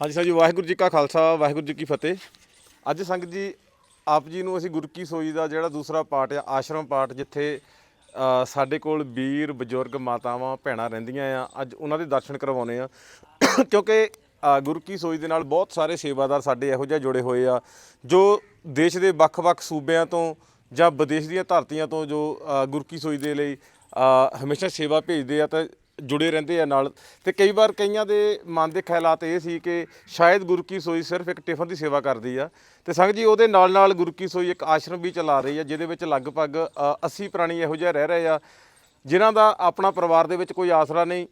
ਹਾਂਜੀ ਸਾਹਿਬ ਜੀ ਵਾਹਿਗੁਰੂ ਜੀ ਕਾ ਖਾਲਸਾ ਵਾਹਿਗੁਰੂ ਜੀ ਕੀ ਫਤਿਹ। ਅੱਜ ਸੰਗਤ ਜੀ ਆਪ ਜੀ ਨੂੰ ਅਸੀਂ ਗੁਰ ਕੀ ਸੋਈ ਦਾ ਜਿਹੜਾ ਦੂਸਰਾ ਪਾਠ ਆ ਆਸ਼ਰਮ ਪਾਠ ਜਿੱਥੇ ਸਾਡੇ ਕੋਲ ਵੀਰ ਬਜ਼ੁਰਗ ਮਾਤਾਵਾਂ ਭੈਣਾਂ ਰਹਿੰਦੀਆਂ ਆ ਅੱਜ ਉਹਨਾਂ ਦੇ ਦਰਸ਼ਨ ਕਰਵਾਉਣੇ ਆ। ਕਿਉਂਕਿ ਅ, ਗੁਰ ਕੀ ਸੋਈ ਦੇ ਨਾਲ ਬਹੁਤ ਸਾਰੇ ਸੇਵਾਦਾਰ ਸਾਡੇ ਇਹੋ ਜਿਹੇ ਜੁੜੇ ਹੋਏ ਆ ਜੋ ਦੇਸ਼ ਦੇ ਵੱਖ-ਵੱਖ ਸੂਬਿਆਂ ਤੋਂ ਜਾਂ ਵਿਦੇਸ਼ ਦੀਆਂ ਧਰਤੀਆਂ ਤੋਂ ਜੋ ਗੁਰਕੀ ਸੋਈ ਦੇ ਲਈ ਹਮੇਸ਼ਾ ਸੇਵਾ ਭੇਜਦੇ ਆ ਤਾਂ ਜੁੜੇ ਰਹਿੰਦੇ ਆ ਨਾਲ। ਤੇ ਕਈ ਵਾਰ ਕਈਆਂ ਦੇ ਮਨ ਦੇ ਖਿਆਲਾਤ ਇਹ ਸੀ ਕਿ ਸ਼ਾਇਦ ਗੁਰੂ ਕੀ ਸੋਈ ਸਿਰਫ ਇੱਕ ਟਿਫਨ ਦੀ ਸੇਵਾ ਕਰਦੀ ਆ। ਤੇ ਸੰਗਤ ਜੀ ਉਹਦੇ ਨਾਲ ਨਾਲ ਗੁਰੂ ਕੀ ਸੋਈ ਇੱਕ ਆਸ਼ਰਮ ਵੀ ਚਲਾ ਰਹੀ ਆ ਜਿਹਦੇ ਵਿੱਚ ਲਗਭਗ ਅ, 80 ਪ੍ਰਾਣੀ ਇਹੋ ਜਿਹੇ ਰਹਿ ਰਹੇ ਆ ਜਿਨ੍ਹਾਂ ਦਾ ਆਪਣਾ ਪਰਿਵਾਰ ਦੇ ਵਿੱਚ ਕੋਈ ਆਸਰਾ ਨਹੀਂ।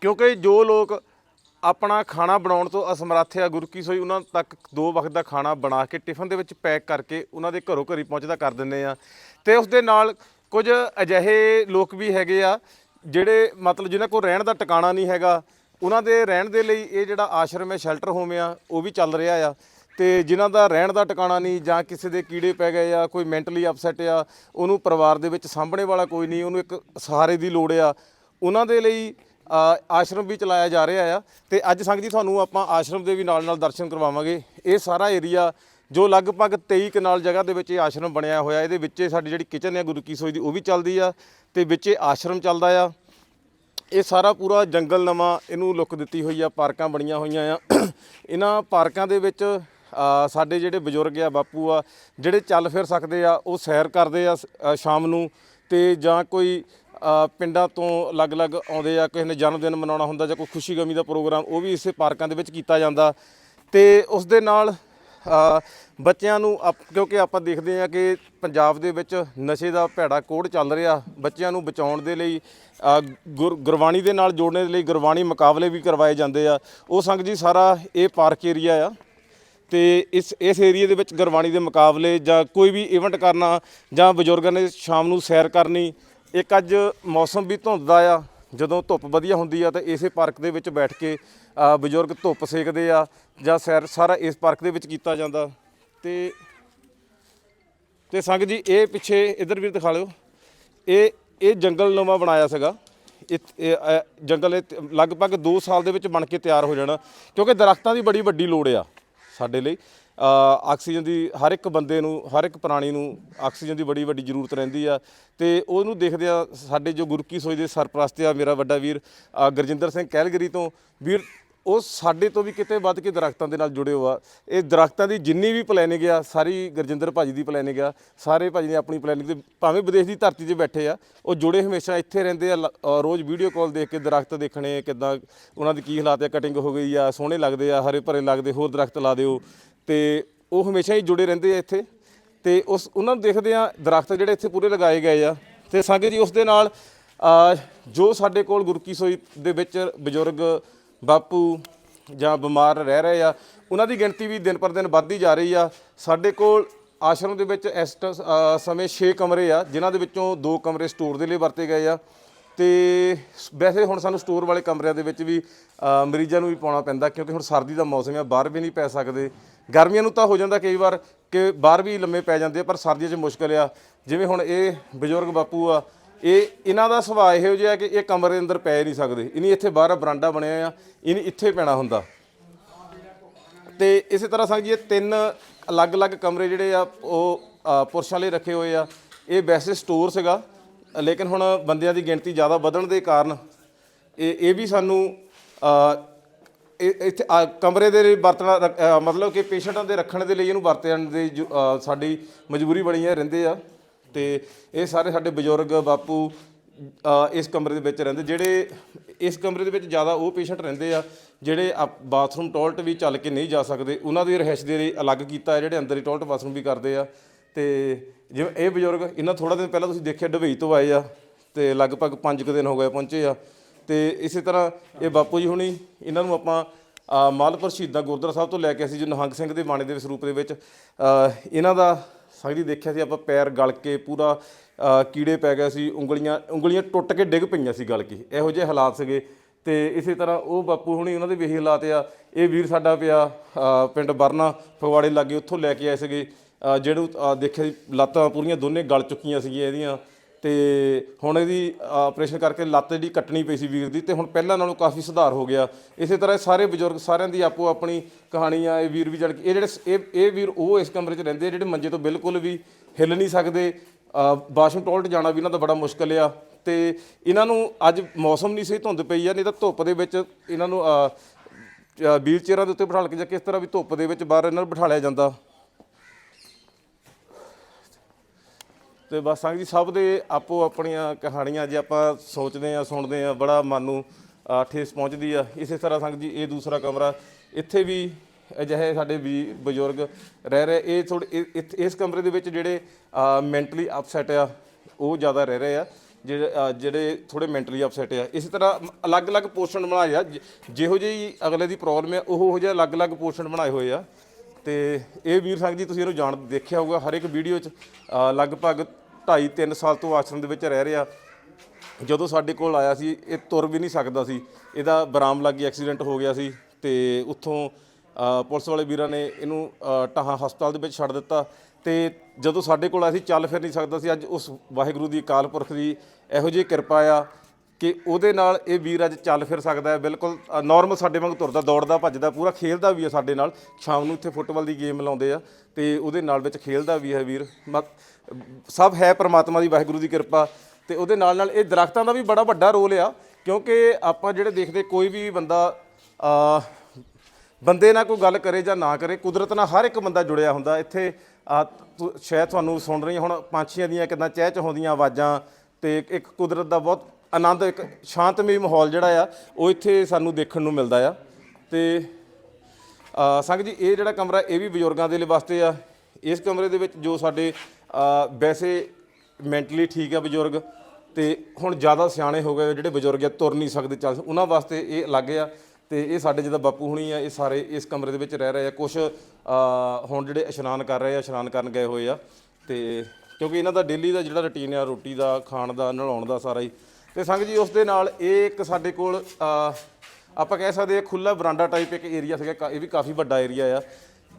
ਕਿਉਂਕਿ ਜੋ ਲੋਕ ਆਪਣਾ ਖਾਣਾ ਬਣਾਉਣ ਤੋਂ ਅਸਮਰੱਥ ਆ ਗੁਰੂ ਕੀ ਸੋਈ ਉਹਨਾਂ ਤੱਕ ਦੋ ਵਕਤ ਦਾ ਖਾਣਾ ਬਣਾ ਕੇ ਟਿਫਨ ਦੇ ਵਿੱਚ ਪੈਕ ਕਰਕੇ ਉਹਨਾਂ ਦੇ ਘਰੋਂ ਘਰੀ ਪਹੁੰਚਦਾ ਕਰ ਦਿੰਦੇ ਆ। ਤੇ ਉਸ ਦੇ ਨਾਲ ਕੁਝ ਅਜਿਹੇ ਲੋਕ ਵੀ ਹੈਗੇ ਆ ਜਿਹੜੇ ਮਤਲਬ ਜਿਨ੍ਹਾਂ ਕੋਲ ਰਹਿਣ ਦਾ ਟਿਕਾਣਾ ਨਹੀਂ ਹੈਗਾ, ਉਹਨਾਂ ਦੇ ਰਹਿਣ ਦੇ ਲਈ ਇਹ ਜਿਹੜਾ ਆਸ਼ਰਮ ਹੈ, ਸ਼ੈਲਟਰ ਹੋਮ ਆ, ਉਹ ਵੀ ਚੱਲ ਰਿਹਾ ਆ। ਤੇ ਜਿਨ੍ਹਾਂ ਦਾ ਰਹਿਣ ਦਾ ਟਿਕਾਣਾ ਨਹੀਂ ਜਾਂ ਕਿਸੇ ਦੇ ਕੀੜੇ ਪੈ ਗਏ ਆ, ਕੋਈ ਮੈਂਟਲੀ ਅਪਸੈਟ ਆ, ਉਹਨੂੰ ਪਰਿਵਾਰ ਦੇ ਵਿੱਚ ਸਾਂਭਣੇ ਵਾਲਾ ਕੋਈ ਨਹੀਂ, ਉਹਨੂੰ ਇੱਕ ਸਹਾਰੇ ਦੀ ਲੋੜ ਆ। ਉਹਨਾਂ ਦੇ ਲਈ ਆਸ਼ਰਮ ਵੀ ਚਲਾਇਆ ਜਾ ਰਿਹਾ ਆ। ਤੇ ਅੱਜ ਸੰਗਤ ਜੀ, ਤੁਹਾਨੂੰ ਆਪਾਂ ਆਸ਼ਰਮ ਦੇ ਵੀ ਨਾਲ ਨਾਲ ਦਰਸ਼ਨ ਕਰਵਾਵਾਂਗੇ। ਇਹ ਸਾਰਾ ਏਰੀਆ ਜੋ ਲਗਭਗ 23 ਕਨਾਲ ਜਗ੍ਹਾ ਦੇ ਵਿੱਚ ਇਹ ਆਸ਼ਰਮ ਬਣਿਆ ਹੋਇਆ, ਇਹਦੇ ਵਿੱਚ ਸਾਡੀ ਜਿਹੜੀ ਕਿਚਨ ਹੈ ਗੁਰੂ ਕੀ ਸੋਈ ਦੀ, ਉਹ ਵੀ ਚੱਲਦੀ ਆ ਤੇ ਵਿੱਚ ਇਹ ਆਸ਼ਰਮ ਚੱਲਦਾ ਆ। ਇਹ ਸਾਰਾ ਪੂਰਾ ਜੰਗਲ ਨਵਾਂ ਇਹਨੂੰ ਲੁੱਕ ਦਿੱਤੀ ਹੋਈ ਆ, ਪਾਰਕਾਂ ਬਣੀਆਂ ਹੋਈਆਂ ਆ। ਇਹਨਾਂ ਪਾਰਕਾਂ ਦੇ ਵਿੱਚ ਸਾਡੇ ਜਿਹੜੇ ਬਜ਼ੁਰਗ ਆ, ਬਾਪੂ ਆ, ਜਿਹੜੇ ਚੱਲ ਫਿਰ ਸਕਦੇ ਆ, ਉਹ ਸੈਰ ਕਰਦੇ ਆ ਸ- ਸ਼ਾਮ ਨੂੰ ਤੇ ਜਾਂ ਕੋਈ ਪਿੰਡਾਂ ਤੋਂ ਅਲੱਗ-ਅਲੱਗ ਆਉਂਦੇ ਆ, ਕਿਸੇ ਨੇ ਜਨਮ ਦਿਨ ਮਨਾਉਣਾ ਹੁੰਦਾ ਜਾਂ ਕੋਈ ਖੁਸ਼ੀ ਗਮੀ ਦਾ ਪ੍ਰੋਗਰਾਮ, ਉਹ ਵੀ ਇਸੇ ਪਾਰਕਾਂ ਦੇ ਵਿੱਚ ਕੀਤਾ ਜਾਂਦਾ। ਤੇ ਉਸ ਦੇ ਨਾਲ ਬੱਚਿਆਂ ਨੂੰ ਆਪ- ਕਿਉਂਕਿ ਆਪਾਂ ਦੇਖਦੇ ਹਾਂ ਕਿ ਪੰਜਾਬ ਦੇ ਵਿੱਚ ਨਸ਼ੇ ਦਾ ਭੈੜਾ ਕੋੜ ਚੱਲ ਰਿਹਾ ਬੱਚਿਆਂ ਨੂੰ ਬਚਾਉਣ ਦੇ ਲਈ ਅ, ਗੁਰ- ਗੁਰਬਾਣੀ ਦੇ ਨਾਲ ਜੋੜਨ ਦੇ ਲਈ ਗੁਰਬਾਣੀ ਮੁਕਾਬਲੇ ਵੀ ਕਰਵਾਏ ਜਾਂਦੇ ਆ। ਉਹ ਸੰਗ ਜੀ ਸਾਰਾ ਇਹ ਪਾਰਕ ਏਰੀਆ ਆ ਤੇ ਇਸ ਇਸ ਏਰੀਏ ਦੇ ਵਿੱਚ ਗੁਰਬਾਣੀ ਦੇ ਮੁਕਾਬਲੇ ਜਾਂ ਕੋਈ ਵੀ ਇਵੈਂਟ ਕਰਨਾ ਜਾਂ ਬਜ਼ੁਰਗਾਂ ਨੇ ਸ਼ਾਮ ਨੂੰ ਸੈਰ ਕਰਨੀ ਇੱਕ ਅੱਜ ਮੌਸਮ ਵੀ ਧੁੰਦ ਦਾ ਆ। ਜਦੋਂ ਧੁੱਪ ਵਧੀਆ ਹੁੰਦੀ ਆ ਤਾਂ ਇਸੇ ਪਾਰਕ ਦੇ ਵਿੱਚ ਬੈਠ ਕੇ ਬਜ਼ੁਰਗ ਧੁੱਪ ਸੇਕਦੇ ਆ ਜਾਂ ਸੈਰ ਸਾਰਾ ਇਸ ਪਾਰਕ ਦੇ ਵਿੱਚ ਕੀਤਾ ਜਾਂਦਾ। ਤੇ ਤੇ ਸੰਗ ਜੀ ਇਹ ਪਿੱਛੇ ਇਧਰ ਵੀ ਦਿਖਾ ਲਿਓ। ਇਹ ਇਹ ਜੰਗਲ ਨਵਾਂ ਬਣਾਇਆ ਸੀਗਾ। ਇਹ ਇਹ, ਜੰਗਲ ਲਗਭਗ 2 ਸਾਲ ਦੇ ਵਿੱਚ ਬਣ ਕੇ ਤਿਆਰ ਹੋ ਜਾਣਾ। ਕਿਉਂਕਿ ਦਰਖਤਾਂ ਦੀ ਬੜੀ ਵੱਡੀ ਲੋੜ ਆ ਸਾਡੇ ਲਈ। ਆਕਸੀਜਨ ਦੀ ਹਰ ਇੱਕ ਬੰਦੇ ਨੂੰ ਹਰ ਇੱਕ ਪ੍ਰਾਣੀ ਨੂੰ ਆਕਸੀਜਨ ਦੀ ਬੜੀ ਵੱਡੀ ਜ਼ਰੂਰਤ ਰਹਿੰਦੀ ਆ। ਤੇ ਉਹਨੂੰ ਦੇਖਦੇ ਆ ਸਾਡੇ ਜੋ ਗੁਰਕੀ ਸੋਈ ਦੇ ਸਰਪ੍ਰਸਤ ਆ ਮੇਰਾ ਵੱਡਾ ਵੀਰ ਅ, ਗੁਰਜਿੰਦਰ ਸਿੰਘ ਕੈਲਗਰੀ ਤੋਂ। ਵੀਰ ਉਹ ਸਾਡੇ ਤੋਂ ਵੀ ਕਿਤੇ ਵੱਧ ਕੇ ਦਰਖਤਾਂ ਦੇ ਨਾਲ ਜੁੜੇ ਹੋ ਹੋਆ। ਇਹ ਦਰਖਤਾਂ ਦੀ ਜਿੰਨੀ ਵੀ ਪਲੈਨਿੰਗ ਆ ਸਾਰੀ ਗੁਰਜਿੰਦਰ ਭਾਜੀ ਦੀ ਪਲੈਨਿੰਗ ਆ ਸਾਰੇ ਭਾਜੀ ਨੇ ਆਪਣੀ ਪਲੈਨਿੰਗ ਤੇ ਭਾਵੇਂ ਵਿਦੇਸ਼ ਦੀ ਧਰਤੀ 'ਤੇ ਬੈਠੇ ਆ ਉਹ ਜੁੜੇ ਹਮੇਸ਼ਾ ਇੱਥੇ ਰਹਿੰਦੇ ਆ। ਲ- ਅ, ਰੋਜ਼ ਵੀਡੀਓ ਕਾਲ ਦੇਖ ਕੇ ਦਰਖਤ ਦੇਖਣੇ ਕਿਦਾਂ ਉਹਨਾਂ ਦੀ ਕੀ ਹਾਲਾਤ ਆ ਕਟਿੰਗ ਹੋ ਗਈ ਆ ਸੋਹਣੇ ਲੱਗਦੇ ਆ ਹਰੇ ਭਰੇ ਲੱਗਦੇ ਹੋਰ ਦਰਖਤ ਲਾ ਦਿਓ। ਤੇ ਉਹ ਹਮੇਸ਼ਾ ਹੀ ਜੁੜੇ ਰਹਿੰਦੇ ਆ ਇੱਥੇ। ਤੇ ਉਸ ਉਹਨਾਂ ਨੂੰ ਦੇਖਦੇ ਆ ਦਰਖਤ ਜਿਹੜੇ ਇੱਥੇ ਪੂਰੇ ਲਗਾਏ ਗਏ ਆ। ਤੇ ਸੰਗਤ ਜੀ ਉਸ ਦੇ ਨਾਲ ਜੋ ਸਾਡੇ ਕੋਲ ਗੁਰਕੀ ਸੋਈ ਦੇ ਵਿੱਚ ਬਜ਼ੁਰਗ, ਬਾਪੂ ਜਾਂ ਬਿਮਾਰ ਰਹਿ ਰਹੇ ਆ, ਉਹਨਾਂ ਦੀ ਗਿਣਤੀ ਵੀ ਦਿਨ ਪਰ ਦਿਨ ਵੱਧਦੀ ਜਾ ਰਹੀ ਆ। ਸਾਡੇ ਕੋਲ ਆਸ਼ਰਮ ਦੇ ਵਿੱਚ ਇਸ ਟ- ਸਮੇਂ 6 ਕਮਰੇ ਆ, ਜਿਨ੍ਹਾਂ ਦੇ ਵਿੱਚੋਂ 2 ਕਮਰੇ ਸਟੋਰ ਦੇ ਲਈ ਵਰਤੇ ਗਏ ਆ। ਤੇ ਵੈਸੇ ਹੁਣ ਸਾਨੂੰ ਸਟੋਰ ਵਾਲੇ ਕਮਰਿਆਂ ਦੇ ਵਿੱਚ ਵੀ ਅ, ਮਰੀਜ਼ਾਂ ਨੂੰ ਵੀ ਪਾਉਣਾ ਪੈਂਦਾ ਕਿਉਂਕਿ ਹੁਣ ਸਰਦੀ ਦਾ ਮੌਸਮ ਆ ਬਾਹਰ ਵੀ ਨਹੀਂ ਪੈ ਸਕਦੇ। ਗਰਮੀਆਂ ਨੂੰ ਤਾਂ ਹੋ ਜਾਂਦਾ ਕਈ ਵਾਰ ਕਿ ਬਾਹਰ ਵੀ ਲੰਮੇ ਪੈ ਜਾਂਦੇ ਆ ਪਰ ਸਰਦੀਆਂ 'ਚ ਮੁਸ਼ਕਲ ਆ। ਜਿਵੇਂ ਹੁਣ ਇਹ ਬਜ਼ੁਰਗ ਬਾਪੂ ਆ ਇਹ ਇਹਨਾਂ ਦਾ ਸੁਭਾਅ ਇਹੋ ਜਿਹਾ ਕਿ ਇਹ ਕਮਰੇ ਦੇ ਅੰਦਰ ਪੈ ਨਹੀਂ ਸਕਦੇ। ਇਨੀ ਇੱਥੇ ਬਾਹਰ ਬਰਾਂਡਾ ਬਣਿਆ ਆ ਇਨੀ ਇੱਥੇ ਪੈਣਾ ਹੁੰਦਾ। ਤੇ ਇਸੇ ਤਰ੍ਹਾਂ ਸੰਗ ਜੀ ਇਹ ਤਿੰਨ ਅਲੱਗ-ਅਲੱਗ ਕਮਰੇ ਜਿਹੜੇ ਆ ਉਹ ਅ, ਪੁਰਸ਼ਾਂ ਲਈ ਰੱਖੇ ਹੋਏ ਆ। ਇਹ ਵੈਸੇ ਸਟੋਰ ਸੀਗਾ ਲੇਕਿਨ ਹੁਣ ਬੰਦਿਆਂ ਦੀ ਗਿਣਤੀ ਜ਼ਿਆਦਾ ਵਧਣ ਦੇ ਕਾਰਨ ਇਹ ਇਹ ਵੀ ਸਾਨੂੰ ਇਹ- ਇੱਥੇ ਕਮਰੇ ਦੇ ਵਰਤਣਾ ਰੱਖ- ਮਤਲਬ ਕਿ ਪੇਸ਼ੈਂਟਾਂ ਦੇ ਰੱਖਣ ਦੇ ਲਈ ਇਹਨੂੰ ਵਰਤਣ ਦੇ ਜੋ, ਸਾਡੀ ਮਜਬੂਰੀ ਬਣੀ ਹੈ ਰਹਿੰਦੇ ਆ। ਤੇ ਇਹ ਸਾਰੇ ਸਾਡੇ ਬਜ਼ੁਰਗ ਬਾਪੂ ਇਸ ਕਮਰੇ ਦੇ ਵਿੱਚ ਰਹਿੰਦੇ ਜਿਹੜੇ ਇਸ ਕਮਰੇ ਦੇ ਵਿੱਚ ਜ਼ਿਆਦਾ ਉਹ ਪੇਸ਼ੈਂਟ ਰਹਿੰਦੇ ਆ ਜਿਹੜੇ ਆਪ- ਬਾਥਰੂਮ ਟਾਇਲਟ ਵੀ ਚੱਲ ਕੇ ਨਹੀਂ ਜਾ ਸਕਦੇ ਉਹਨਾਂ ਦੀ ਰਹਿਸ਼ ਦੇ ਲਈ ਅਲੱਗ ਕੀਤਾ ਹੈ ਜਿਹੜੇ ਅੰਦਰ ਹੀ ਟਾਇਲਟ ਬਾਥਰੂਮ ਵੀ ਕਰਦੇ ਆ। ਤੇ ਜਿਵੇਂ ਇਹ ਬਜ਼ੁਰਗ ਇਹਨਾਂ ਥੋੜਾ ਦਿਨ ਪਹਿਲਾਂ ਤੁਸੀਂ ਦੇਖਿਆ ਡਬਈ ਤੋਂ ਆਏ ਆ ਤੇ ਲਗਭਗ 5 ਕੁ ਦਿਨ ਹੋ ਗਏ ਪਹੁੰਚੇ ਆ। ਤੇ ਇਸੇ ਤਰ੍ਹਾਂ ਇਹ ਬਾਪੂ ਜੀ ਹੁਣੀ ਇਹਨਾਂ ਨੂੰ ਆਪਾਂ ਅ, ਮਾਲਪੁਰ ਸ਼ਹੀਦਾਂ ਗੁਰਦੁਆਰਾ ਸਾਹਿਬ ਤੋਂ ਲੈ ਕੇ ਅਸੀਂ ਜੋ ਨਿਹੰਗ ਸਿੰਘ ਦੇ ਬਾਣੇ ਦੇ ਸਰੂਪ ਦੇ ਵਿੱਚ ਅ, ਇਹਨਾਂ ਦਾ ਸੰਗਦੀ ਦੇਖਿਆ ਸੀ ਆਪਾਂ ਪੈਰ ਗਲ ਕੇ ਪੂਰਾ ਅ, ਕੀੜੇ ਪੈ ਗਏ ਸੀ ਉਂਗਲੀਆਂ ਉਂਗਲੀਆਂ ਟੁੱਟ ਕੇ ਡਿੱਗ ਪਈਆਂ ਸੀ ਗਲ ਕੇ ਇਹੋ ਜਿਹੇ ਹਾਲਾਤ ਸੀਗੇ। ਤੇ ਇਸੇ ਤਰ੍ਹਾਂ ਉਹ ਬਾਪੂ ਹੁਣੀ ਉਹਨਾਂ ਦੇ ਵੀ ਇਹੀ ਹਾਲਾਤ ਆ। ਇਹ ਵੀਰ ਸਾਡਾ ਪਿਆ ਅ, ਪਿੰਡ ਬਰਨਾ ਫਗਵਾੜੇ ਲਾਗੇ ਉੱਥੋਂ ਲੈ ਕੇ ਆਏ ਸੀਗੇ। ਜਿਹੜੂ ਦੇਖਿਆ ਸੀ ਲੱਤਾਂ ਪੂਰੀਆਂ ਦੋਨੇ ਗਲ ਚੁੱਕੀਆਂ ਸੀਗੀਆਂ ਇਹਦੀਆਂ। ਤੇ ਹੁਣ ਇਹਦੀ ਆਪਰੇਸ਼ਨ ਕਰਕੇ ਲੱਤ ਜਿਹੜੀ ਕੱਟਣੀ ਪਈ ਸੀ ਵੀਰ ਦੀ, ਤੇ ਹੁਣ ਪਹਿਲਾਂ ਨਾਲੋਂ ਕਾਫੀ ਸੁਧਾਰ ਹੋ ਗਿਆ। ਇਸੇ ਤਰ੍ਹਾਂ ਸਾਰੇ ਬਜ਼ੁਰਗ, ਸਾਰਿਆਂ ਦੀ ਆਪੋ ਆਪਣੀ ਕਹਾਣੀ ਆ ਇਹ ਵੀਰ ਵੀ ਜੜ ਇਹ ਜਿਹੜੇ ਇਹ ਇਹ ਵੀਰ ਉਹ ਇਸ ਕਮਰੇ 'ਚ ਰਹਿੰਦੇ ਆ ਜਿਹੜੇ ਮੰਜੇ ਤੋਂ ਬਿਲਕੁਲ ਵੀ ਹਿੱਲ ਨਹੀਂ ਸਕਦੇ। ਵਾਸ਼ਰੂਮ ਟਾਇਲਟ ਜਾਣਾ ਵੀ ਇਹਨਾਂ ਦਾ ਬੜਾ ਮੁਸ਼ਕਲ ਆ। ਤੇ ਇਹਨਾਂ ਨੂੰ ਅੱਜ ਮੌਸਮ ਨਹੀਂ ਸਹੀ, ਧੁੰਦ ਪਈ ਆ, ਨਹੀਂ ਤਾਂ ਧੁੱਪ ਦੇ ਵਿੱਚ ਇਹਨਾਂ ਨੂੰ ਵੀਲ ਚੇਅਰਾਂ ਦੇ ਉੱਤੇ ਬਿਠਾ ਕੇ ਜਾਂ ਕਿਸ ਤਰ੍ਹਾਂ ਵੀ ਧੁੱਪ ਦੇ ਵਿੱਚ ਬਾਹਰ ਇਹਨਾਂ ਨੂੰ ਬਿਠਾਲਿਆ ਜਾਂਦਾ। ਤੇ ਬਸ ਸੰਗ ਜੀ, ਸਭ ਦੇ ਆਪੋ ਆਪਣੀਆਂ ਕਹਾਣੀਆਂ ਜੇ ਆਪਾਂ ਸੋਚਦੇ ਆ ਸੁਣਦੇ ਆ ਬੜਾ ਮਨ ਨੂੰ ਠੇਸ ਪਹੁੰਚਦੀ ਆ। ਇਸੇ ਤਰ੍ਹਾਂ ਸੰਗ ਜੀ, ਇਹ ਦੂਸਰਾ ਕਮਰਾ। ਇੱਥੇ ਵੀ ਅਜਿਹੇ ਸਾਡੇ ਵੀ ਬਜ਼ੁਰਗ ਰਹਿ ਰਹੇ। ਇਹ ਥੋੜੇ ਇਸ ਕਮਰੇ ਦੇ ਵਿੱਚ ਜਿਹੜੇ ਮੈਂਟਲੀ ਅਪਸੈਟ ਆ, ਉਹ ਜ਼ਿਆਦਾ ਰਹਿ ਰਹੇ ਆ। ਜਿਹੜੇ ਜਿਹੜੇ ਥੋੜੇ ਮੈਂਟਲੀ ਅਪਸੈਟ ਆ। ਇਸੇ ਤਰ੍ਹਾਂ ਅਲੱਗ-ਅਲੱਗ ਪੋਰਸ਼ਨ ਬਣਾਏ ਆ। ਜ- ਜਿਹੋ ਜਿਹੀ ਅਗਲੇ ਦੀ ਪ੍ਰੋਬਲਮ ਆ ਉਹ ਜਿਹੇ ਅਲੱਗ-ਅਲੱਗ ਪੋਰਸ਼ਨ ਬਣਾਏ ਹੋਏ ਆ। ਤੇ ਇਹ ਵੀਰ ਸਿੰਘ ਜੀ, ਤੁਸੀਂ ਇਹਨੂੰ ਜਾਣ, ਦੇਖਿਆ ਹੋਊਗਾ ਹਰ ਇੱਕ ਵੀਡੀਓ 'ਚ ਅਹ ਲਗਭਗ 2.5 3 ਸਾਲ ਤੋਂ ਆਸ਼ਰਮ ਦੇ ਵਿੱਚ ਰਹਿ ਰਿਹਾ। ਜਦੋਂ ਸਾਡੇ ਕੋਲ ਆਇਆ ਸੀ, ਇਹ ਤੁਰ ਵੀ ਨਹੀਂ ਸਕਦਾ ਸੀ। ਇਹਦਾ ਬਰਾਮ ਲੱਗੀ ਐਕਸੀਡੈਂਟ ਹੋ ਗਿਆ ਸੀ ਤੇ ਉੱਥੋਂ ਅਹ ਪੁਲਿਸ ਵਾਲੇ ਵੀਰਾਂ ਨੇ ਇਹਨੂੰ ਅਹ ਟਾਹਾਂ ਹਸਪਤਾਲ ਦੇ ਵਿੱਚ ਛੱਡ ਦਿੱਤਾ ਤੇ ਜਦੋਂ ਸਾਡੇ ਕੋਲ ਆਇਆ ਸੀ, ਚੱਲ ਫਿਰ ਨਹੀਂ ਸਕਦਾ ਸੀ। ਅੱਜ ਉਸ ਵਾਹਿਗੁਰੂ ਦੀ ਅਕਾਲ ਪੁਰਖ ਦੀ ਇਹੋ ਜਿਹੀ ਕਿਰਪਾ ਆ ਕਿ ਉਹਦੇ ਨਾਲ ਇਹ ਵੀਰ ਅੱਜ ਚੱਲ ਫਿਰ ਸਕਦਾ ਹੈ। ਬਿਲਕੁਲ ਨਾਰਮਲ ਸਾਡੇ ਵਾਂਗ ਤੁਰਦਾ, ਦੌੜਦਾ, ਭੱਜਦਾ, ਪੂਰਾ ਖੇਲਦਾ ਵੀ ਹੈ ਸਾਡੇ ਨਾਲ। ਸ਼ਾਮ ਨੂੰ ਇੱਥੇ ਫੁੱਟਬਾਲ ਦੀ ਗੇਮ ਲਾਉਂਦੇ ਆ ਤੇ ਉਹਦੇ ਨਾਲ ਵਿੱਚ ਖੇਲਦਾ ਵੀ ਹੈ ਵੀਰ। ਮਤ- ਸਭ ਹੈ ਪ੍ਰਮਾਤਮਾ ਦੀ, ਵਾਹਿਗੁਰੂ ਦੀ ਕਿਰਪਾ। ਤੇ ਉਹਦੇ ਨਾਲ ਨਾਲ ਇਹ ਦਰਖਤਾਂ ਦਾ ਵੀ ਬੜਾ ਵੱਡਾ ਰੋਲ ਆ, ਕਿਉਂਕਿ ਆਪਾਂ ਜਿਹੜੇ ਦੇਖਦੇ ਕੋਈ ਵੀ ਬੰਦਾ ਬੰਦੇ ਨਾਲ ਕੋਈ ਗੱਲ ਕਰੇ ਜਾਂ ਨਾ ਕਰੇ, ਕੁਦਰਤ ਨਾਲ ਹਰ ਇੱਕ ਬੰਦਾ ਜੁੜਿਆ ਹੁੰਦਾ। ਇੱਥੇ ਸ਼ਾਇਦ ਤੁਹਾਨੂੰ ਸੁਣ ਰਹੀ ਹੁਣ, ਪੰਛੀਆਂ ਦੀਆਂ ਕਿਦਾਂ ਚਹਿ ਚਹਾਉਂਦੀਆਂ ਆਵਾਜ਼ਾਂ ਤੇ ਇੱਕ ਕੁਦਰਤ ਦਾ ਬਹੁਤ ਆਨੰਦ ਇੱਕ ਸ਼ਾਂਤਮਈ ਮਾਹੌਲ ਜਿਹੜਾ ਆ ਉਹ ਇੱਥੇ ਸਾਨੂੰ ਦੇਖਣ ਨੂੰ ਮਿਲਦਾ ਆ। ਤੇ ਅ, ਸੰਗ ਜੀ ਇਹ ਜਿਹੜਾ ਕਮਰਾ ਇਹ ਵੀ ਬਜ਼ੁਰਗਾਂ ਦੇ ਲਈ ਵਾਸਤੇ ਆ। ਇਸ ਕਮਰੇ ਦੇ ਵਿੱਚ ਜੋ ਸਾਡੇ ਵੈਸੇ ਮੈਂਟਲੀ ਠੀਕ ਆ ਬਜ਼ੁਰਗ ਤੇ ਹੁਣ ਜ਼ਿਆਦਾ ਸਿਆਣੇ ਹੋ ਗਏ ਜਿਹੜੇ ਬਜ਼ੁਰਗ ਆ ਤੁਰ ਨਹੀਂ ਸਕਦੇ ਚੱਲ ਉਹਨਾਂ ਵਾਸਤੇ ਇਹ ਅਲੱਗ ਆ। ਤੇ ਇਹ ਸਾਡੇ ਜਿਹਦਾ ਬਾਪੂ ਹੁਣੀ ਆ ਇਹ ਸਾਰੇ ਇਸ ਕਮਰੇ ਦੇ ਵਿੱਚ ਰਹਿ ਰਹੇ ਆ। ਕੁਝ ਹੁਣ ਜਿਹੜੇ ਇਸ਼ਨਾਨ ਕਰ ਰਹੇ ਆ ਇਸ਼ਨਾਨ ਕਰਨ ਗਏ ਹੋਏ ਆ। ਤੇ ਕਿਉਂਕਿ ਇਹਨਾਂ ਦਾ ਡੇਲੀ ਦਾ ਜਿਹੜਾ ਰੁਟੀਨ ਆ ਰੋਟੀ ਦਾ ਖਾਣ ਦਾ ਨਹਾਉਣ ਦਾ ਸਾਰਾ ਹੀ ਤੇ ਸੰਗ ਜੀ, ਉਸ ਦੇ ਨਾਲ ਇਹ ਇੱਕ ਸਾਡੇ ਕੋਲ ਆਪਾਂ ਕਹਿ ਸਕਦੇ ਹਾਂ ਖੁੱਲਾ ਬਰਾਂਡਾ ਟਾਈਪ ਇੱਕ ਏਰੀਆ ਸੀਗਾ, ਕਾ- ਇਹ ਵੀ ਕਾਫੀ ਵੱਡਾ ਏਰੀਆ ਆ।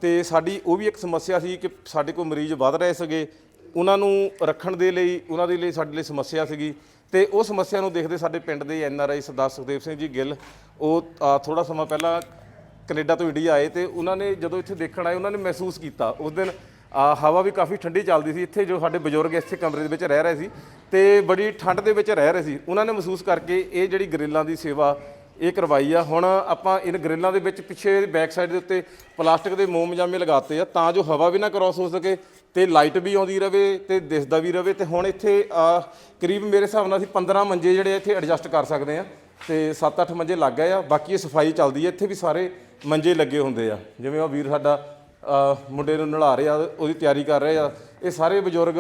ਤੇ ਸਾਡੀ ਉਹ ਵੀ ਇੱਕ ਸਮੱਸਿਆ ਸੀ ਕਿ ਸਾਡੇ ਕੋਲ ਮਰੀਜ਼ ਵੱਧ ਰਹੇ ਸੀਗੇ, ਉਹਨਾਂ ਨੂੰ ਰੱਖਣ ਦੇ ਲਈ, ਉਹਨਾਂ ਦੇ ਲਈ ਸਾਡੇ ਲਈ ਸਮੱਸਿਆ ਸੀਗੀ। ਤੇ ਉਹ ਸਮੱਸਿਆ ਨੂੰ ਦੇਖਦੇ ਸਾਡੇ ਪਿੰਡ ਦੇ N R I Sardar Sukhdev Singh ji Gill, ਉਹ ਥੋੜਾ ਸਮਾਂ ਪਹਿਲਾਂ ਕੈਨੇਡਾ ਤੋਂ ਇੰਡੀਆ ਆਏ ਤੇ ਉਹਨਾਂ ਨੇ ਜਦੋਂ ਇੱਥੇ ਦੇਖਣ ਆਏ, ਉਹਨਾਂ ਨੇ ਮਹਿਸੂਸ ਕੀਤਾ। ਉਸ ਦਿਨ ਆ ਹਵਾ ਵੀ ਕਾਫੀ ਠੰਡੀ ਚੱਲਦੀ ਸੀ ਇੱਥੇ ਜੋ ਸਾਡੇ ਬਜ਼ੁਰਗ ਇੱਥੇ ਕਮਰੇ ਦੇ ਵਿੱਚ ਰਹਿ ਰਹੇ ਸੀ ਤੇ ਬੜੀ ਠੰਡ ਦੇ ਵਿੱਚ ਰਹਿ ਰਹੇ ਸੀ। ਉਹਨਾਂ ਨੇ ਮਹਿਸੂਸ ਕਰਕੇ ਇਹ ਜਿਹੜੀ ਗਰਿੱਲਾਂ ਦੀ ਸੇਵਾ ਇਹ ਕਰਵਾਈ ਆ। ਹੁਣ ਆਪਾਂ ਇਨ ਗਰਿੱਲਾਂ ਦੇ ਵਿੱਚ ਪਿੱਛੇ ਬੈਕ ਸਾਈਡ ਦੇ ਉੱਤੇ ਪਲਾਸਟਿਕ ਦੇ ਮੋਮ ਜਾਮੇ ਲਗਾਤੇ ਆ ਤਾਂ ਜੋ ਹਵਾ ਵੀ ਨਾ ਕ੍ਰਾਸ ਹੋ ਸਕੇ ਤੇ ਲਾਈਟ ਵੀ ਆਉਂਦੀ ਰਵੇ ਤੇ ਦਿਸਦਾ ਵੀ ਰਵੇ ਤੇ ਹੁਣ ਇੱਥੇ ਕਰੀਬ ਮੇਰੇ ਹਿਸਾਬ ਨਾਲ ਅਸੀਂ 15 ਮੰਜੇ ਜਿਹੜੇ ਇੱਥੇ ਐਡਜਸਟ ਕਰ ਸਕਦੇ ਆ ਤੇ 7-8 ਮੰਜੇ ਲੱਗ ਗਏ ਆ। ਬਾਕੀ ਇਹ ਸਫ਼ਾਈ ਚੱਲਦੀ ਹੈ ਇੱਥੇ ਵੀ ਸਾਰੇ ਮੰਜੇ ਲੱਗੇ ਹੁੰਦੇ ਆ। ਜਿਵੇਂ ਉਹ ਵੀਰ ਸਾਡਾ ਮੁੰਡੇ ਨੂੰ ਨਲਾ ਰਹੇ ਆ ਉਹਦੀ ਤਿਆਰੀ ਕਰ ਰਹੇ। ਆ ਇਹ ਸਾਰੇ ਬਜ਼ੁਰਗ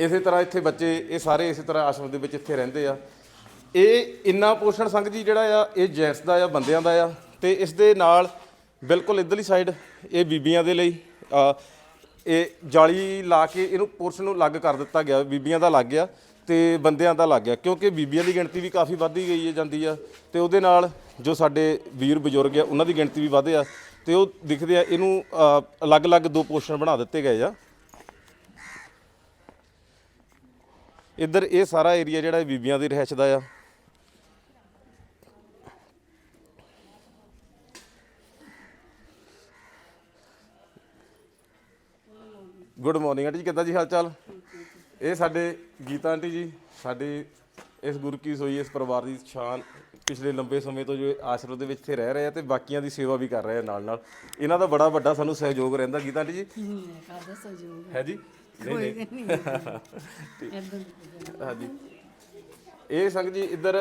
ਇਸੇ ਤਰ੍ਹਾਂ ਇੱਥੇ ਬੱਚੇ, ਇਹ ਸਾਰੇ ਇਸੇ ਤਰ੍ਹਾਂ ਆਸ਼ਰਮ ਦੇ ਵਿੱਚ ਇੱਥੇ ਰਹਿੰਦੇ ਆ। ਇਹ ਇੰਨਾ ਪੋਸ਼ਣ ਸੰਘ ਜੀ ਜਿਹੜਾ ਆ, ਇਹ ਜੈਂਟਸ ਦਾ ਆ, ਬੰਦਿਆਂ ਦਾ ਆ। ਤੇ ਇਸ ਦੇ ਨਾਲ ਬਿਲਕੁਲ ਇਧਰਲੀ ਸਾਈਡ ਇਹ ਬੀਬੀਆਂ ਦੇ ਲਈ ਇਹ ਜਾਲੀ ਲਾ ਕੇ ਇਹਨੂੰ ਪੋਰਸ਼ਨ ਨੂੰ ਅਲੱਗ ਕਰ ਦਿੱਤਾ ਗਿਆ, ਬੀਬੀਆਂ ਦਾ ਲੱਗ ਗਿਆ ਤੇ ਬੰਦਿਆਂ ਦਾ ਲੱਗ ਗਿਆ ਕਿਉਂਕਿ ਬੀਬੀਆਂ ਦੀ ਗਿਣਤੀ ਵੀ ਕਾਫੀ ਵੱਧਦੀ ਗਈ ਹੈ ਜਾਂਦੀ ਆ। ਤੇ ਉਹਦੇ ਨਾਲ ਜੋ ਸਾਡੇ ਵੀਰ ਬਜ਼ੁਰਗ ਆ, ਉਹਨਾਂ ਦੀ ਗਿਣਤੀ ਵੀ ਵਧੇ ਆ। ਤੇ ਉਹ ਦਿਖਦੇ ਆ, ਇਹਨੂੰ ਅਲੱਗ-ਅਲੱਗ ਦੋ ਪੋਰਸ਼ਨ ਬਣਾ ਦਿੱਤੇ ਗਏ ਆ। ਇੱਧਰ ਇਹ ਸਾਰਾ ਏਰੀਆ ਜਿਹੜਾ ਇਹ ਬੀਬੀਆਂ ਦੀ ਰਹਿائش ਦਾ ਆ। ਗੁੱਡ ਮਾਰਨਿੰਗ ਆਂਟੀ ਜੀ, ਕਿੱਦਾਂ ਜੀ ਹਾਲ ਚਾਲ ਇਹ ਸਾਡੇ ਗੀਤਾ ਆਂਟੀ ਜੀ, ਸਾਡੇ ਇਸ ਗੁਰੂ ਕੀ ਸੋਈ, ਇਸ ਪਰਿਵਾਰ ਦੀ ਸ਼ਾਨ ਪਿਛਲੇ ਲੰਬੇ ਸਮੇਂ ਤੋਂ ਜੋ ਆਸ਼ਰਮ ਦੇ ਵਿੱਚ ਇੱਥੇ ਰਹਿ ਰਹੇ ਆ ਤੇ ਬਾਕੀਆਂ ਦੀ ਸੇਵਾ ਵੀ ਕਰ ਰਹੇ ਆ ਨਾਲ ਨਾਲ ਇਹਨਾਂ ਦਾ ਬੜਾ ਵੱਡਾ ਸਾਨੂੰ ਸਹਿਯੋਗ ਰਹਿੰਦਾ ਗੀਤਾ ਆਂਟੀ ਜੀ? ਕਾਹਦਾ ਸਹਿਯੋਗ ਹੈ। ਜੀ? ਨਹੀਂ ਨਹੀਂ। ਹਾਂਜੀ। ਇਹ ਸੰਗ ਜੀ ਇੱਧਰ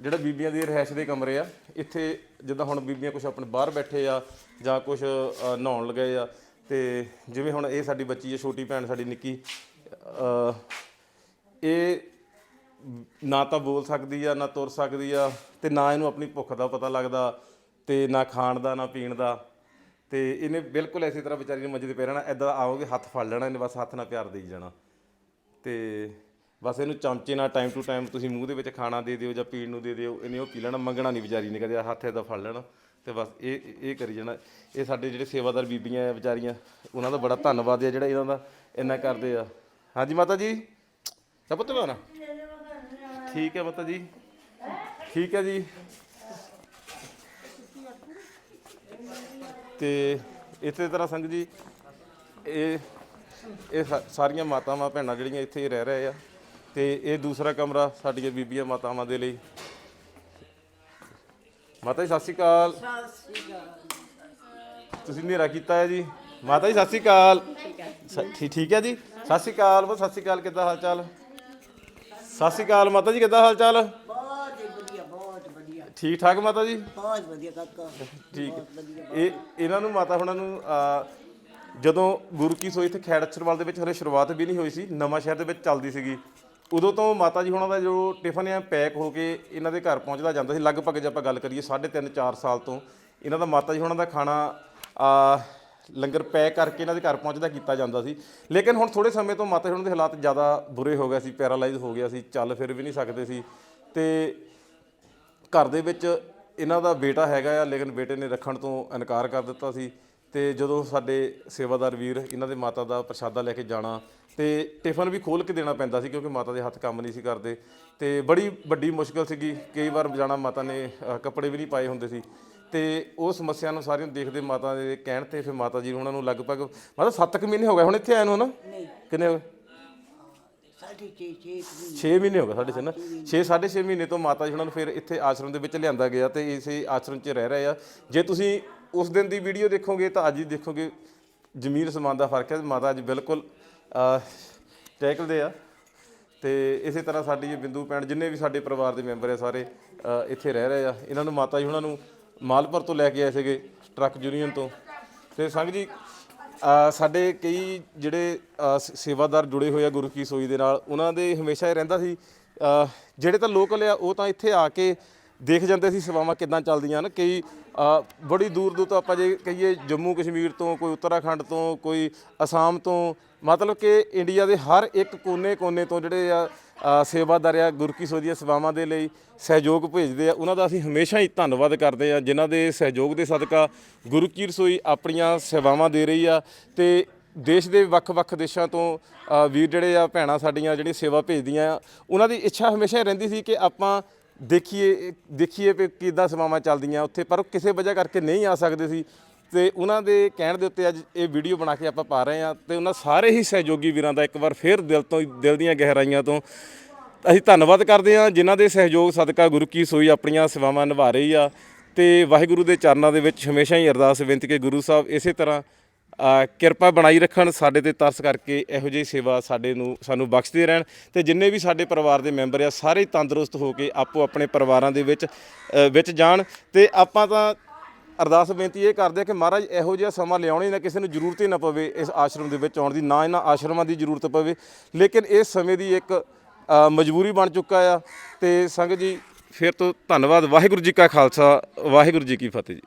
ਜਿਹੜਾ ਬੀਬੀਆਂ ਦੇ ਰਹਿائش ਦੇ ਕਮਰੇ ਆ ਇੱਥੇ ਜਿੱਦਾਂ ਹੁਣ ਬੀਬੀਆਂ ਕੁਝ ਆਪਣੇ ਬਾਹਰ ਬੈਠੇ ਆ ਜਾਂ ਕੁਝ ਨਹਾਉਣ ਲਗੇ ਆ ਤੇ ਜਿਵੇਂ ਹੁਣ ਇਹ ਸਾਡੀ ਬੱਚੀ ਹੈ ਛੋਟੀ ਭੈਣ ਸਾਡੀ ਨਿੱਕੀ ਇਹ ਨਾ ਤਾਂ ਬੋਲ ਸਕਦੀ ਆ, ਨਾ ਤੁਰ ਸਕਦੀ ਆ ਤੇ ਨਾ ਇਹਨੂੰ ਆਪਣੀ ਭੁੱਖ ਦਾ ਪਤਾ ਲੱਗਦਾ ਤੇ ਨਾ ਖਾਣ ਦਾ, ਨਾ ਪੀਣ ਦਾ। ਤੇ ਇਹਨੇ ਬਿਲਕੁਲ ਐਸੀ ਤਰ੍ਹਾਂ ਵਿਚਾਰੀ ਨੇ ਮੰਜੇ ਤੇ ਪੈ ਰਹਿਣਾ ਐਦਾਂ ਆਓਗੇ ਹੱਥ ਫੜ ਲੈਣਾ, ਇਹਨੇ ਬਸ ਹੱਥ ਨਾਲ ਪਿਆਰ ਦੇਈ ਜਾਣਾ। ਤੇ ਬਸ ਇਹਨੂੰ ਚਮਚੇ ਨਾਲ ਟਾਈਮ ਟੂ ਟਾਈਮ ਤੁਸੀਂ ਮੂੰਹ ਦੇ ਵਿੱਚ ਖਾਣਾ ਦੇ ਦਿਓ ਜਾਂ ਪੀਣ ਨੂੰ ਦੇ ਦਿਓ, ਇਹਨੇ ਉਹ ਪੀ ਲੈਣਾ, ਮੰਗਣਾ ਨਹੀਂ ਵਿਚਾਰੀ ਨੇ, ਕਦੇ ਹੱਥ ਇਹਦਾ ਫੜ ਲੈਣਾ ਤੇ ਬਸ ਇਹ ਇਹ ਕਰੀ ਜਾਣਾ। ਇਹ ਸਾਡੇ ਜਿਹੜੇ ਸੇਵਾਦਾਰ ਬੀਬੀਆਂ ਆ, ਵਿਚਾਰੀਆਂ, ਉਹਨਾਂ ਦਾ ਬੜਾ ਧੰਨਵਾਦ ਆ ਜਿਹੜਾ ਇਹਨਾਂ ਦਾ ਇੰਨਾ ਕਰਦੇ ਆ। ਹਾਂਜੀ ਮਾਤਾ ਜੀ ਸਭ ਤੋਂ ਬਾਣਾ ਠੀਕ ਹੈ ਮਾਤਾ ਜੀ। ਠੀਕ ਹੈ ਜੀ। ਤੇ ਇਸੇ ਤਰ੍ਹਾਂ ਸੰਗ ਜੀ ਇਹ ਇਹ ਸਾਰੀਆਂ ਮਾਤਾਵਾਂ ਭੈਣਾਂ ਜਿਹੜੀਆਂ ਇੱਥੇ ਹੀ ਰਹਿ ਰਹੇ ਆ ਤੇ ਇਹ ਦੂਸਰਾ ਕਮਰਾ ਸਾਡੀਆਂ ਬੀਬੀਆਂ ਮਾਤਾਵਾਂ ਦੇ ਲਈ। ਮਾਤਾ ਜੀ ਸਤਿ ਸ਼੍ਰੀ ਅਕਾਲ। ਤੁਸੀਂ ਹਨੇਰਾ ਕੀਤਾ ਹੈ ਜੀ। ਮਾਤਾ ਜੀ ਸਤਿ ਸ਼੍ਰੀ ਅਕਾਲ। ਠੀਕ ਹੈ ਜੀ? ਸਤਿ ਸ਼੍ਰੀ ਅਕਾਲ ਬਸ ਸਤਿ ਸ਼੍ਰੀ ਅਕਾਲ ਕਿੱਦਾਂ ਹਾਲ ਚਾਲ ਸਤਿ ਸ਼੍ਰੀ ਅਕਾਲ ਮਾਤਾ ਜੀ ਕਿੱਦਾਂ ਹਾਲ ਚਾਲ ਬਹੁਤ ਹੀ ਵਧੀਆ ਬਹੁਤ ਵਧੀਆ। ਠੀਕ ਠਾਕ ਮਾਤਾ ਜੀ? ਬਹੁਤ ਵਧੀਆ ਕਾਕਾ। ਠੀਕ। ਇਹ ਇਹਨਾਂ ਨੂੰ ਮਾਤਾ ਹੁਣਾਂ ਨੂੰ ਜਦੋਂ ਗੁਰੂ ਕੀ ਸੋਈ ਇੱਥੇ ਖੈੜਛਰਵਾਲ ਦੇ ਵਿੱਚ ਹਲੇ ਸ਼ੁਰੂਆਤ ਵੀ ਨਹੀਂ ਹੋਈ ਸੀ ਨਵਾਂ ਸ਼ਹਿਰ ਦੇ ਵਿੱਚ ਚੱਲਦੀ ਸੀਗੀ। ਉਦੋਂ ਤੋਂ ਮਾਤਾ ਜੀ ਹੁਣਾਂ ਦਾ ਜੋ ਟਿਫਨ ਆ ਪੈਕ ਹੋ ਕੇ ਇਹਨਾਂ ਦੇ ਘਰ ਪਹੁੰਚਦਾ ਜਾਂਦਾ ਸੀ ਲਗਭਗ ਜੇ ਆਪਾਂ ਗੱਲ ਕਰੀਏ 3.5 4 ਸਾਲ ਤੋਂ ਇਹਨਾਂ ਦਾ ਮਾਤਾ ਜੀ ਹੁਣਾਂ ਦਾ ਖਾਣਾ ਆ, ਲੰਗਰ ਪੈਕ ਕਰਕੇ ਇਹਨਾਂ ਦੇ ਘਰ ਪਹੁੰਚਦਾ ਕੀਤਾ ਜਾਂਦਾ ਸੀ। ਲੇਕਿਨ ਹੁਣ ਥੋੜੇ ਸਮੇਂ ਤੋਂ ਮਾਤਾ ਜੀ ਹੁਣਾਂ ਦੇ ਹਾਲਾਤ ਜ਼ਿਆਦਾ ਬੁਰੇ ਹੋ ਗਏ ਸੀ, ਪੈਰਾਲਾਈਜ਼ ਹੋ ਗਿਆ ਸੀ, ਚੱਲ ਫਿਰ ਵੀ ਨਹੀਂ ਸਕਦੇ ਸੀ। ਤੇ ਘਰ ਦੇ ਵਿੱਚ ਇਹਨਾਂ ਦਾ ਬੇਟਾ ਹੈਗਾ ਆ, ਲੇਕਿਨ ਬੇਟੇ ਨੇ ਰੱਖਣ ਤੋਂ ਇਨਕਾਰ ਕਰ ਦਿੱਤਾ ਸੀ। ਤੇ ਜਦੋਂ ਸਾਡੇ ਸੇਵਾਦਾਰ ਵੀਰ ਇਹਨਾਂ ਦੇ ਮਾਤਾ ਦਾ ਪ੍ਰਸ਼ਾਦਾ ਲੈ ਕੇ ਜਾਣਾ ਤੇ ਟਿਫਨ ਵੀ ਖੋਲ ਕੇ ਦੇਣਾ ਪੈਂਦਾ ਸੀ ਕਿਉਂਕਿ ਮਾਤਾ ਦੇ ਹੱਥ ਕੰਮ ਨਹੀਂ ਸੀ ਕਰਦੇ। ਤੇ ਬੜੀ ਵੱਡੀ ਮੁਸ਼ਕਲ ਸੀਗੀ। ਕਈ ਵਾਰ ਜਾਣਾ ਮਾਤਾ ਨੇ ਕੱਪੜੇ ਵੀ ਨਹੀਂ ਪਾਏ ਹੁੰਦੇ ਸੀ। ਤੇ ਉਹ ਸਮੱਸਿਆ ਨੂੰ ਸਾਰੀਆਂ ਦੇਖਦੇ ਮਾਤਾ ਦੇ ਕਹਿਣ ਤੇ ਫਿਰ ਮਾਤਾ ਜੀ ਉਹਨਾਂ ਨੂੰ ਲਗਭਗ ਮਾਤਾ 7 ਕੁ ਮਹੀਨੇ ਹੋ ਗਏ ਹੁਣ ਇੱਥੇ ਆਏ ਨੂੰ ਹਨਾ ਨਹੀਂ। ਕਿੰਨੇ ਹੋ ਗਏ? ਸਾਢੇ ਛੇ ਛੇ ਕੁ ਮਹੀਨੇ। 6 ਮਹੀਨੇ ਹੋ ਗਏ ਸਾਡੇ ਚ ਨਾ? 6 6.5 ਮਹੀਨੇ। ਤੋਂ ਮਾਤਾ ਜੀ ਉਹਨਾਂ ਨੂੰ ਫਿਰ ਇੱਥੇ ਆਸ਼ਰਮ ਦੇ ਵਿੱਚ ਲਿਆਂਦਾ ਗਿਆ ਤੇ ਇਸੇ ਆਸ਼ਰਮ 'ਚ ਰਹਿ ਰਹੇ ਆ। ਜੇ ਤੁਸੀਂ ਉਸ ਦਿਨ ਦੀ ਵੀਡੀਓ ਦੇਖੋਗੇ ਤਾਂ ਅੱਜ ਹੀ ਦੇਖੋਗੇ ਜ਼ਮੀਨ ਸਮਾਨ ਦਾ ਫ਼ਰਕ ਹੈ। ਮਾਤਾ ਅੱਜ ਬਿਲਕੁਲ ਟੈਕਲਦੇ ਆ। ਤੇ ਇਸੇ ਤਰ੍ਹਾਂ ਸਾਡੀ ਇਹ ਬਿੰਦੂ ਭੈਣ ਜਿੰਨੇ ਵੀ ਸਾਡੇ ਪਰਿਵਾਰ ਦੇ ਮੈਂਬਰ ਆ ਸਾਰੇ ਇੱਥੇ ਰਹਿ ਰਹੇ ਆ। ਇਹਨਾਂ ਨੂੰ ਮਾਤਾ ਜੀ ਉਹਨਾਂ ਨੂੰ ਮਾਲਪੁਰ ਤੋਂ ਲੈ ਕੇ ਆਏ ਸੀਗੇ ਟਰੱਕ ਯੂਨੀਅਨ ਤੋਂ। ਤੇ ਸੰਘ ਜੀ ਅ, ਸਾਡੇ ਕਈ ਜਿਹੜੇ ਅ, ਸ- ਸੇਵਾਦਾਰ ਜੁੜੇ ਹੋਏ ਆ ਗੁਰੂ ਕੀ ਸੋਈ ਦੇ ਨਾਲ ਉਹਨਾਂ ਦੇ ਹਮੇਸ਼ਾ ਇਹ ਰਹਿੰਦਾ ਸੀ ਅ, ਜਿਹੜੇ ਤਾਂ ਲੋਕਲ ਆ ਉਹ ਤਾਂ ਇੱਥੇ ਆ ਕੇ ਦੇਖ ਜਾਂਦੇ ਸੀ ਸੇਵਾਵਾਂ ਕਿੱਦਾਂ ਚੱਲਦੀਆਂ ਹਨ। ਕਈ ਅ, ਬੜੀ ਦੂਰ ਦੂਰ ਤੋਂ ਆਪਾਂ ਜੇ ਕਹੀਏ ਜੰਮੂ ਕਸ਼ਮੀਰ ਤੋਂ ਕੋਈ ਉੱਤਰਾਖੰਡ ਤੋਂ ਕੋਈ ਅਸਾਮ ਤੋਂ ਮਤਲਬ ਕਿ ਇੰਡੀਆ ਦੇ ਹਰ ਇੱਕ ਕੋਨੇ-ਕੋਨੇ ਤੋਂ ਜਿਹੜੇ ਆ ਸੇਵਾਦਾਰ ਆ ਗੁਰੂ ਕੀ ਦੀਆਂ ਸੇਵਾਵਾਂ ਦੇ ਲਈ ਸਹਿਯੋਗ ਭੇਜਦੇ ਆ। ਉਹਨਾਂ ਦਾ ਅਸੀਂ ਹਮੇਸ਼ਾ ਹੀ ਧੰਨਵਾਦ ਕਰਦੇ ਆ, ਜਿਨ੍ਹਾਂ ਦੇ ਸਹਿਯੋਗ ਦੇ ਸਦਕਾ ਗੁਰੂ ਕੀ ਰਸੋਈ ਆਪਣੀਆਂ ਸੇਵਾਵਾਂ ਦੇ ਰਹੀ ਆ ਤੇ ਦੇਸ਼ ਦੇ ਵੱਖ-ਵੱਖ ਦੇਸ਼ਾਂ ਤੋਂ ਵੀਰ ਜਿਹੜੇ ਆ, ਭੈਣਾਂ ਸਾਡੀਆਂ ਜਿਹੜੀ ਸੇਵਾ ਭੇਜਦੀਆਂ ਆ, ਉਹਨਾਂ ਦੀ ਇੱਛਾ ਹਮੇਸ਼ਾ ਹੀ ਰਹਿੰਦੀ ਸੀ ਕਿ ਆਪਾਂ ਦੇਖੀਏ ਦੇਖੀਏ ਵੀ ਕਿੱਦਾਂ ਸੇਵਾਵਾਂ ਚੱਲਦੀਆਂ ਉੱਥੇ, ਪਰ ਉਹ ਕਿਸੇ ਵਜ੍ਹਾ ਕਰਕੇ ਨਹੀਂ ਆ ਸਕਦੇ ਸੀ। ਤੇ ਉਹਨਾਂ ਦੇ ਕਹਿਣ ਦੇ ਉੱਤੇ ਅੱਜ ਇਹ ਵੀਡੀਓ ਬਣਾ ਕੇ ਆਪਾਂ ਪਾ ਰਹੇ ਹਾਂ ਤੇ ਉਹਨਾਂ ਸਾਰੇ ਹੀ ਸਹਿਯੋਗੀ ਵੀਰਾਂ ਦਾ ਇੱਕ ਵਾਰ ਫੇਰ ਦਿਲ ਤੋਂ ਦਿਲ ਦੀਆਂ ਗਹਿਰਾਈਆਂ ਤੋਂ ਅਸੀਂ ਧੰਨਵਾਦ ਕਰਦੇ ਹਾਂ, ਜਿਨ੍ਹਾਂ ਦੇ ਸਹਿਯੋਗ ਸਦਕਾ ਗੁਰੂ ਕੀ ਸੋਈ ਆਪਣੀਆਂ ਸੇਵਾਵਾਂ ਨਿਭਾ ਰਹੀ ਆ ਤੇ ਵਾਹਿਗੁਰੂ ਦੇ ਚਰਨਾਂ ਦੇ ਵਿੱਚ ਹਮੇਸ਼ਾ ਹੀ ਅਰਦਾਸ ਬੇਨਤੀ ਕਿ ਗੁਰੂ ਸਾਹਿਬ ਇਸੇ ਤਰ੍ਹਾਂ ਕਿਰਪਾ ਬਣਾਈ ਰੱਖਣ, ਸਾਡੇ ਤੇ ਤਰਸ ਕਰਕੇ ਇਹੋ ਜਿਹੀ ਸੇਵਾ ਸਾਡੇ ਨੂੰ, ਸਾਨੂੰ ਬਖਸ਼ਦੇ ਰਹਿਣ ਤੇ ਜਿੰਨੇ ਵੀ ਸਾਡੇ ਪਰਿਵਾਰ ਦੇ ਮੈਂਬਰ ਆ, ਸਾਰੇ ਤੰਦਰੁਸਤ ਹੋ ਕੇ ਆਪੋ ਆਪਣੇ ਪਰਿਵਾਰਾਂ ਦੇ ਵਿੱਚ ਵਿੱਚ ਜਾਣ ਤੇ ਆਪਾਂ ਤਾਂ ਅਰਦਾਸ ਬੇਨਤੀ ਇਹ ਕਰਦੇ ਆ ਕਿ ਮਹਾਰਾਜ ਇਹੋ ਜਿਹਾ ਸਮਾਂ ਲਿਆਉਣੀ ਨਾ ਕਿਸੇ ਨੂੰ ਜ਼ਰੂਰਤ ਹੀ ਨਾ ਪਵੇ ਇਸ ਆਸ਼ਰਮ ਦੇ ਵਿੱਚ ਆਉਣ ਦੀ, ਨਾ ਇਹਨਾਂ ਆਸ਼ਰਮਾਂ ਦੀ ਜ਼ਰੂਰਤ ਪਵੇ। ਲੇਕਿਨ ਇਸ ਸਮੇਂ ਦੀ ਇੱਕ ਮਜਬੂਰੀ ਬਣ ਚੁੱਕਾ ਆ ਤੇ ਸੰਗਤ ਜੀ, ਫਿਰ ਤੋਂ ਧੰਨਵਾਦ। ਵਾਹਿਗੁਰੂ ਜੀ ਕਾ ਖਾਲਸਾ, ਵਾਹਿਗੁਰੂ ਜੀ ਕੀ ਫਤਿਹ ਜੀ।